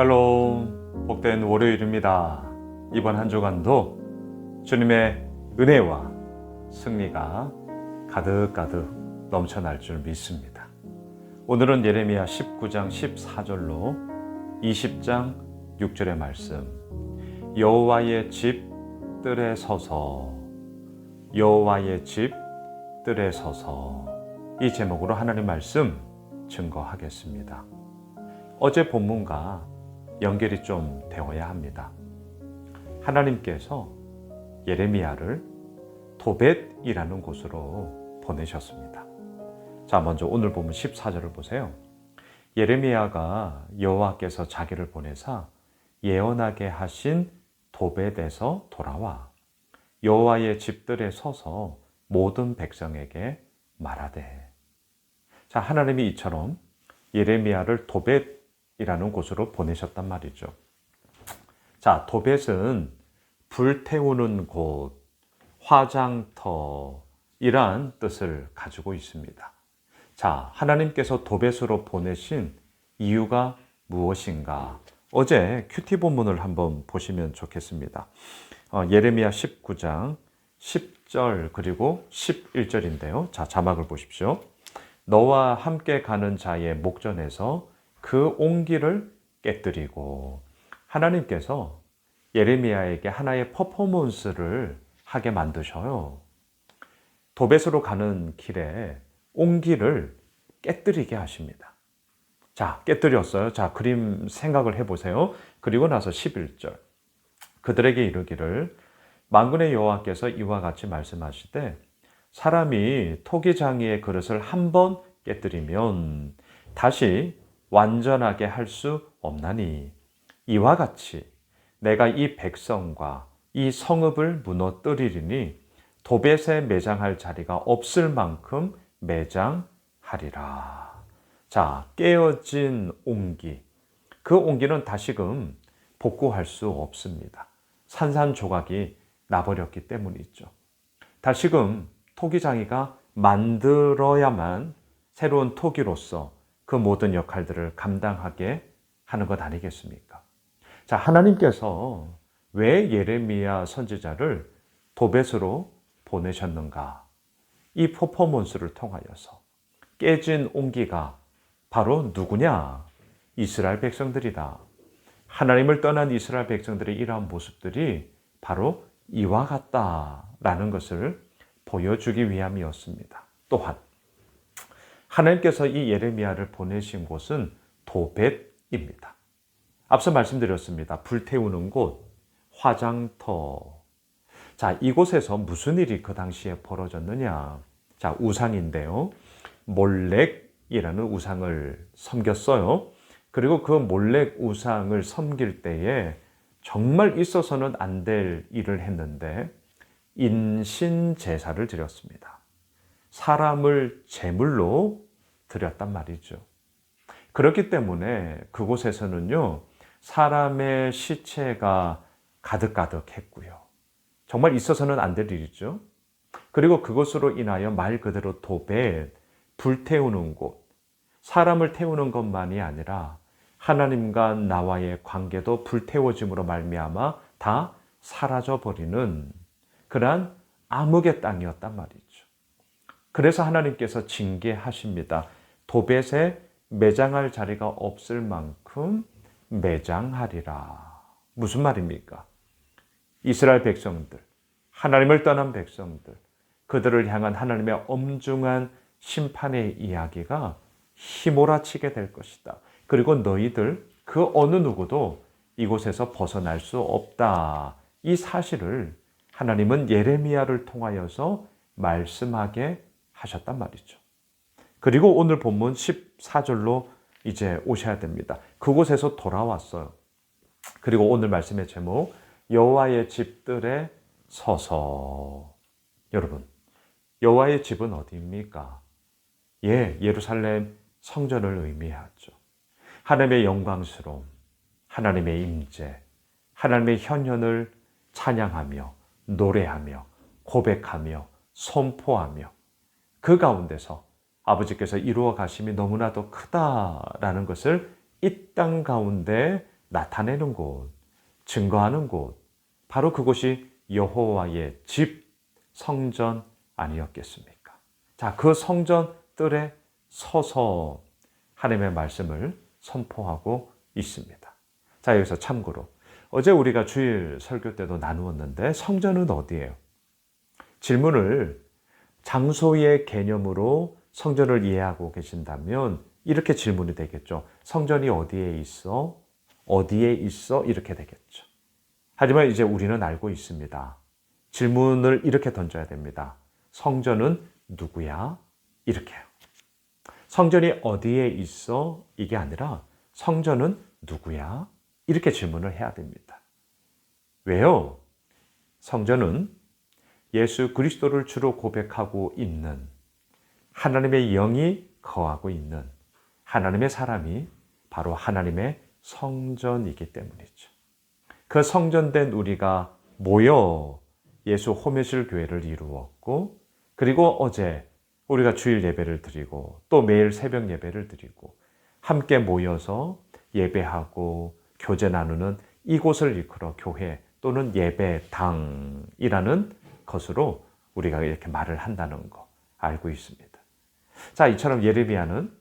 샬롬, 복된 월요일입니다. 이번 한 주간도 주님의 은혜와 승리가 가득가득 넘쳐날 줄 믿습니다. 오늘은 예레미야 19장 14절로 20장 6절의 말씀. 여호와의 집 뜰에 서서 여호와의 집 뜰에 서서 이 제목으로 하나님 말씀 증거하겠습니다. 어제 본문과 연결이 좀 되어야 합니다. 하나님께서 예레미야를 도벳이라는 곳으로 보내셨습니다. 자, 먼저 오늘 보면 14절을 보세요. 예레미야가 여호와께서 자기를 보내사 예언하게 하신 도벳에서 돌아와 여호와의 집들에 서서 모든 백성에게 말하되 자, 하나님이 이처럼 예레미야를 도벳 이라는 곳으로 보내셨단 말이죠. 자, 도벳은 불태우는 곳, 화장터, 이러한 뜻을 가지고 있습니다. 자, 하나님께서 도벳으로 보내신 이유가 무엇인가? 어제 큐티 본문을 한번 보시면 좋겠습니다. 어, 예레미야 19장 10절 그리고 11절인데요. 자, 자막을 보십시오. 너와 함께 가는 자의 목전에서 그 온기를 깨뜨리고 하나님께서 예레미야에게 하나의 퍼포먼스를 하게 만드셔요. 도벳으로 가는 길에 온기를 깨뜨리게 하십니다. 자, 깨뜨렸어요. 자, 그림 생각을 해보세요. 그리고 나서 11절. 그들에게 이르기를 만군의 여호와께서 이와 같이 말씀하시되 사람이 토기장이의 그릇을 한 번 깨뜨리면 다시 완전하게 할 수 없나니 이와 같이 내가 이 백성과 이 성읍을 무너뜨리리니 도벳에 매장할 자리가 없을 만큼 매장하리라. 자, 깨어진 옹기. 그 옹기는 다시금 복구할 수 없습니다. 산산조각이 나버렸기 때문이죠. 다시금 토기장이가 만들어야만 새로운 토기로서 그 모든 역할들을 감당하게 하는 것 아니겠습니까? 자, 하나님께서 왜 예레미야 선지자를 도벳으로 보내셨는가? 이 퍼포먼스를 통하여서 깨진 온기가 바로 누구냐? 이스라엘 백성들이다. 하나님을 떠난 이스라엘 백성들의 이러한 모습들이 바로 이와 같다라는 것을 보여주기 위함이었습니다. 또한 하나님께서 이 예레미야를 보내신 곳은 도벳입니다. 앞서 말씀드렸습니다. 불태우는 곳, 화장터. 자, 이곳에서 무슨 일이 그 당시에 벌어졌느냐? 자, 우상인데요. 몰렉이라는 우상을 섬겼어요. 그리고 그 몰렉 우상을 섬길 때에 정말 있어서는 안 될 일을 했는데 인신 제사를 드렸습니다. 사람을 제물로 드렸단 말이죠. 그렇기 때문에 그곳에서는요, 사람의 시체가 가득가득했고요. 정말 있어서는 안 될 일이죠. 그리고 그것으로 인하여 말 그대로 도배, 불태우는 곳, 사람을 태우는 것만이 아니라 하나님과 나와의 관계도 불태워짐으로 말미암아 다 사라져 버리는 그러한 암흑의 땅이었단 말이죠. 그래서 하나님께서 징계하십니다. 도벳에 매장할 자리가 없을 만큼 매장하리라. 무슨 말입니까? 이스라엘 백성들, 하나님을 떠난 백성들, 그들을 향한 하나님의 엄중한 심판의 이야기가 휘몰아치게 될 것이다. 그리고 너희들 그 어느 누구도 이곳에서 벗어날 수 없다. 이 사실을 하나님은 예레미야를 통하여서 말씀하게 하셨단 말이죠. 그리고 오늘 본문 14절로 이제 오셔야 됩니다. 그곳에서 돌아왔어요. 그리고 오늘 말씀의 제목 여호와의 집들에 서서 여러분 여호와의 집은 어디입니까? 예, 예루살렘 성전을 의미하죠. 하나님의 영광스러움, 하나님의 임재, 하나님의 현현을 찬양하며 노래하며 고백하며 선포하며 그 가운데서 아버지께서 이루어 가심이 너무나도 크다라는 것을 이 땅 가운데 나타내는 곳, 증거하는 곳, 바로 그곳이 여호와의 집 성전 아니었겠습니까? 자, 그 성전 뜰에 서서 하나님의 말씀을 선포하고 있습니다. 자, 여기서 참고로 어제 우리가 주일 설교 때도 나누었는데 성전은 어디예요? 질문을 장소의 개념으로 성전을 이해하고 계신다면 이렇게 질문이 되겠죠. 성전이 어디에 있어? 어디에 있어? 이렇게 되겠죠. 하지만 이제 우리는 알고 있습니다. 질문을 이렇게 던져야 됩니다. 성전은 누구야? 이렇게요. 성전이 어디에 있어? 이게 아니라 성전은 누구야? 이렇게 질문을 해야 됩니다. 왜요? 성전은 예수 그리스도를 주로 고백하고 있는 하나님의 영이 거하고 있는 하나님의 사람이 바로 하나님의 성전이기 때문이죠. 그 성전된 우리가 모여 예수 호메실 교회를 이루었고 그리고 어제 우리가 주일 예배를 드리고 또 매일 새벽 예배를 드리고 함께 모여서 예배하고 교제 나누는 이곳을 이끌어 교회 또는 예배당이라는 것으로 우리가 이렇게 말을 한다는 거 알고 있습니다. 자, 이처럼 예레미야는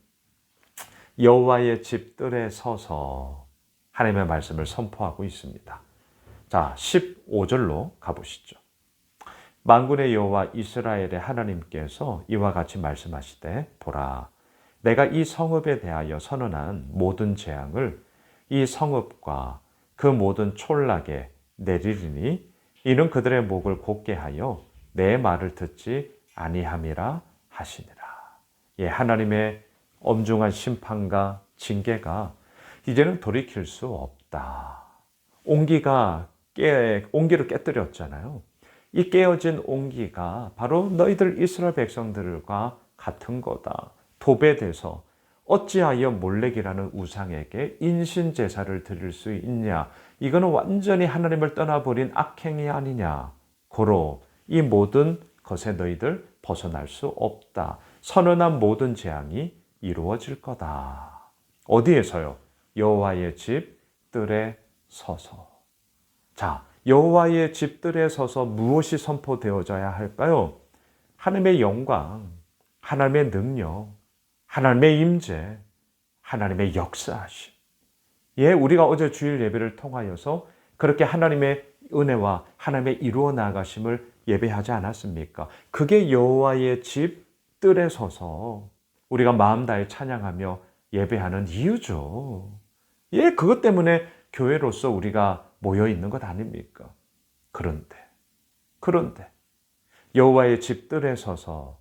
여호와의 집 뜰에 서서 하나님의 말씀을 선포하고 있습니다. 자, 15절로 가보시죠. 만군의 여호와 이스라엘의 하나님께서 이와 같이 말씀하시되 보라 내가 이 성읍에 대하여 선언한 모든 재앙을 이 성읍과 그 모든 촌락에 내리리니 이는 그들의 목을 곧게 하여 내 말을 듣지 아니함이라 하시니라. 예, 하나님의 엄중한 심판과 징계가 이제는 돌이킬 수 없다. 온기가 깨, 온기를 깨뜨렸잖아요. 이 깨어진 온기가 바로 너희들 이스라엘 백성들과 같은 거다. 도배돼서 어찌하여 몰렉이라는 우상에게 인신 제사를 드릴 수 있냐? 이거는 완전히 하나님을 떠나버린 악행이 아니냐? 고로 이 모든 것에 너희들 벗어날 수 없다. 선언한 모든 재앙이 이루어질 거다. 어디에서요? 여호와의 집 뜰에 서서. 자, 여호와의 집들에 서서 무엇이 선포되어져야 할까요? 하나님의 영광, 하나님의 능력, 하나님의 임재, 하나님의 역사하심. 예, 우리가 어제 주일 예배를 통하여서 그렇게 하나님의 은혜와 하나님의 이루어 나가심을 예배하지 않았습니까? 그게 여호와의 집 뜰에 서서 우리가 마음 다해 찬양하며 예배하는 이유죠. 예, 그것 때문에 교회로서 우리가 모여 있는 것 아닙니까? 그런데, 그런데, 여호와의 집들에 서서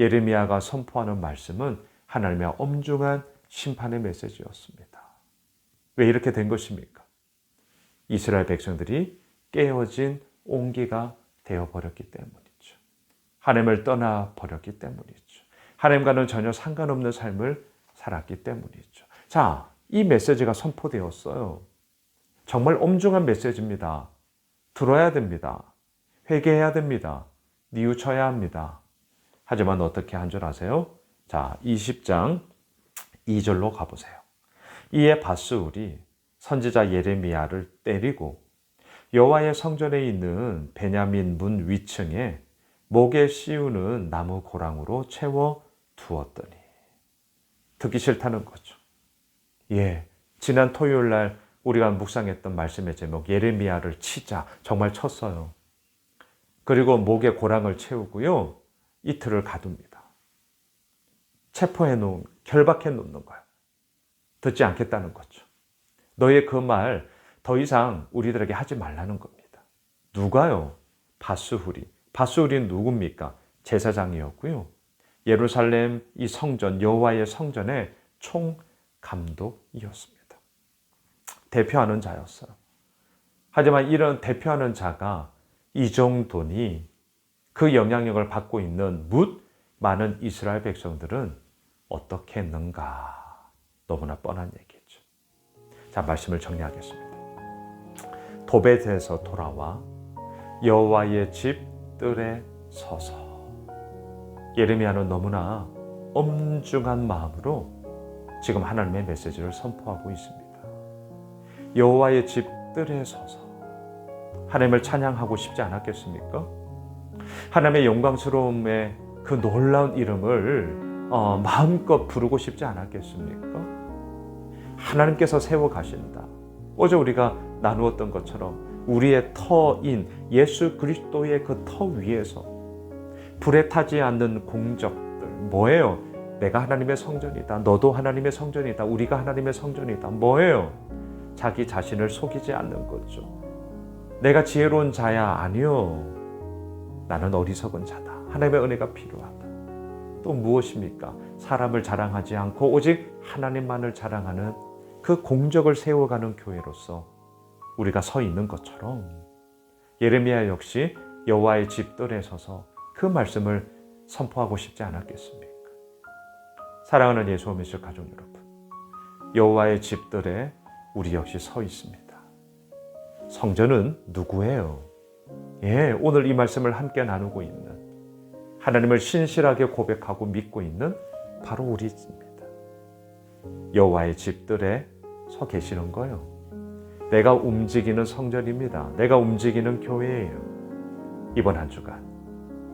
예레미야가 선포하는 말씀은 하나님의 엄중한 심판의 메시지였습니다. 왜 이렇게 된 것입니까? 이스라엘 백성들이 깨어진 온기가 되어버렸기 때문이죠. 하나님을 떠나버렸기 때문이죠. 하나님과는 전혀 상관없는 삶을 살았기 때문이죠. 자, 이 메시지가 선포되었어요. 정말 엄중한 메시지입니다. 들어야 됩니다. 회개해야 됩니다. 뉘우쳐야 합니다. 하지만 어떻게 한 줄 아세요? 자, 20장 2절로 가보세요. 이에 바스울이 선지자 예레미야를 때리고 여호와의 성전에 있는 베냐민 문 위층에 목에 씌우는 나무 고랑으로 채워 두었더니 듣기 싫다는 거죠. 예, 지난 토요일 날 우리가 묵상했던 말씀의 제목 예레미야를 치자 정말 쳤어요. 그리고 목에 고랑을 채우고요. 이틀을 가둡니다. 체포해 놓은 결박해 놓는 거예요. 듣지 않겠다는 거죠. 너의 그 말 더 이상 우리들에게 하지 말라는 겁니다. 누가요? 바스후리. 바스후리는 누굽니까? 제사장이었고요. 예루살렘 이 성전 여호와의 성전의 총감독이었습니다. 대표하는 자였어요. 하지만 이런 대표하는 자가 이 정도니 그 영향력을 받고 있는 묻 많은 이스라엘 백성들은 어떻게 했는가? 너무나 뻔한 얘기죠. 자, 말씀을 정리하겠습니다. 도벳에서 돌아와 여호와의 집 뜰에 서서 예레미야는 너무나 엄중한 마음으로 지금 하나님의 메시지를 선포하고 있습니다. 여호와의 집들에 서서 하나님을 찬양하고 싶지 않았겠습니까? 하나님의 영광스러움의 그 놀라운 이름을 어, 마음껏 부르고 싶지 않았겠습니까? 하나님께서 세워 가신다. 어제 우리가 나누었던 것처럼 우리의 터인 예수 그리스도의 그 터 위에서 불에 타지 않는 공적들 뭐예요? 내가 하나님의 성전이다. 너도 하나님의 성전이다. 우리가 하나님의 성전이다. 뭐예요? 자기 자신을 속이지 않는 거죠. 내가 지혜로운 자야 아니요. 나는 어리석은 자다. 하나님의 은혜가 필요하다. 또 무엇입니까? 사람을 자랑하지 않고 오직 하나님만을 자랑하는 그 공적을 세워가는 교회로서 우리가 서 있는 것처럼 예레미야 역시 여호와의 집들에 서서 그 말씀을 선포하고 싶지 않았겠습니까? 사랑하는 예수 오미실 가족 여러분, 여호와의 집들에 우리 역시 서 있습니다. 성전은 누구예요? 예, 오늘 이 말씀을 함께 나누고 있는 하나님을 신실하게 고백하고 믿고 있는 바로 우리입니다. 여호와의 집들에 서 계시는 거예요. 내가 움직이는 성전입니다. 내가 움직이는 교회예요. 이번 한 주간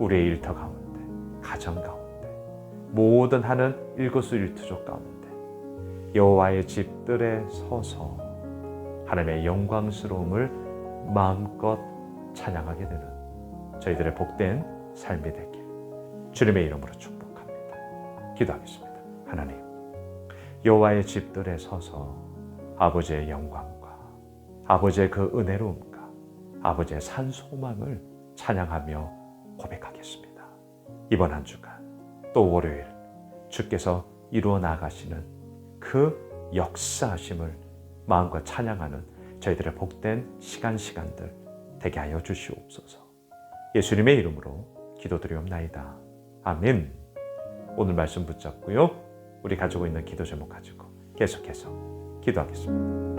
우리의 일터 가운데, 가정 가운데, 모든 하는 일거수일투족 가운데 여호와의 집들에 서서 하나님의 영광스러움을 마음껏 찬양하게 되는 저희들의 복된 삶이 되길 주님의 이름으로 축복합니다. 기도하겠습니다. 하나님, 여호와의 집들에 서서 아버지의 영광과 아버지의 그 은혜로움과 아버지의 산 소망을 찬양하며 고백하겠습니다. 이번 한 주간 또 월요일 주께서 이루어 나가시는 그 역사하심을 마음과 찬양하는 저희들의 복된 시간 시간들 되게 하여 주시옵소서. 예수님의 이름으로 기도드리옵나이다. 아멘. 오늘 말씀 붙잡고요. 우리 가지고 있는 기도 제목 가지고 계속해서 기도하겠습니다.